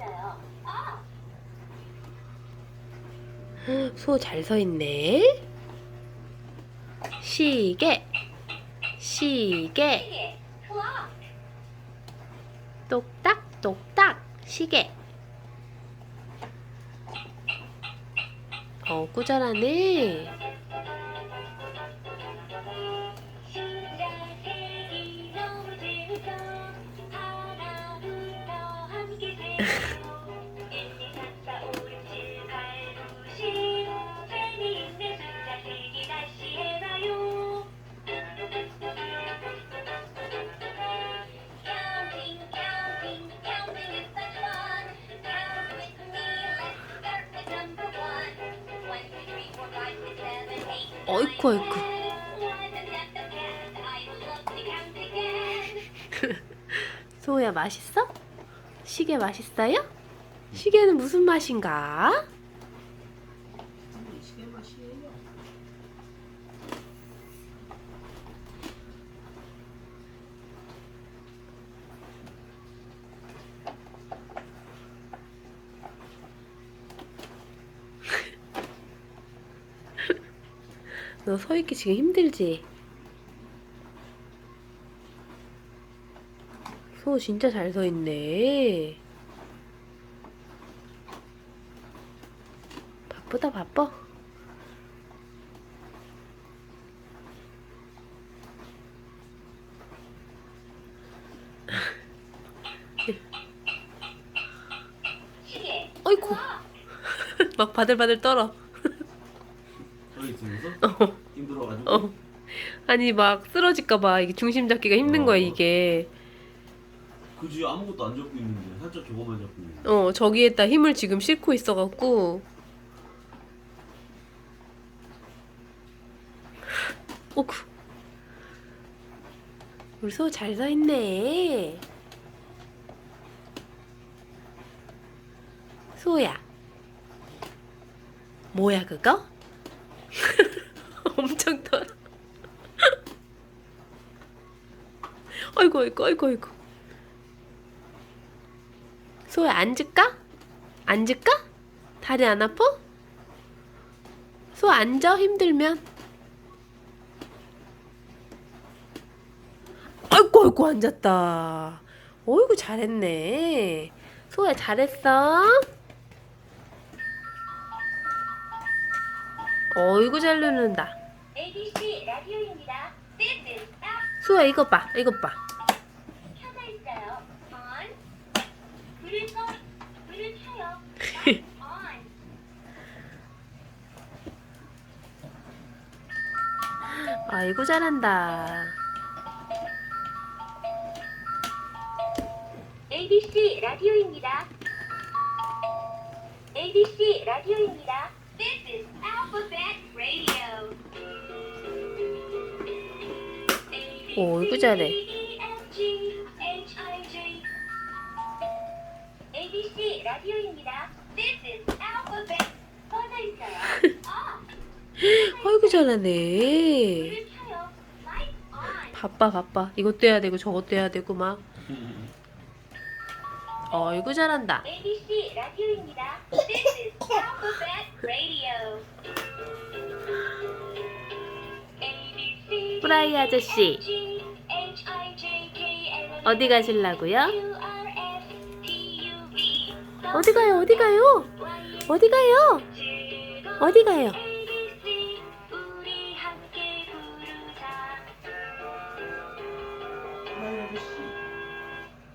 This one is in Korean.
소 잘 서 있네. 시계, 시계. 똑딱, 똑딱, 시계. 어, 꾸잘하네. 어이쿠, 어이쿠. 소야 맛있어? 시계 맛있어요? 시계는 무슨 맛인가? 너 서 있기 지금 힘들지? 소 진짜 잘 서 있네. 바쁘다 바빠. 어이구. 좋아. 막 바들바들 떨어. 어. 힘들어가지고 어. 아니 막 쓰러질까봐 이게 중심 잡기가 힘든 거야 어. 이게. 그지 아무것도 안 잡고 있는데 살짝 저거만 잡고 있는데 어 저기에다 힘을 지금 싣고 있어갖고. 오구. 우리 소 잘 서 있네. 소야. 뭐야 그거? 엄청 떨어. 아이고 아이고 아이고 아이고. 소야 앉을까? 앉을까? 다리 안 아파? 소 앉아 힘들면. 아이고 아이고 앉았다. 어이구 잘했네. 소야 잘했어. 어이구 잘 누른다. 소야 이거 봐 이거 봐. 켜져 있어요. On. 불을 꺼. 불을 켜요. Lights on. 아이고 잘한다. ABC 라디오입니다. ABC 라디오입니다. This is Alphabet Radio. 오, 이거 잘해. ABC 라디오입니다. This is Alphabet. 꺼져 있어요. 아, 아이고 잘하네. 불을 켜요. Lights on. 바빠 바빠. 이것도 해야 되고 저것도 해야 되고 막. 어이구 잘한다. ABC 라디오입니다. This is Alphabet Radio. ABC, 프라이 아저씨 G, H, I, J, K, L, M, 어디 가실라고요? 어디 가요? 어디 가요? 어디 가요? 어디 가요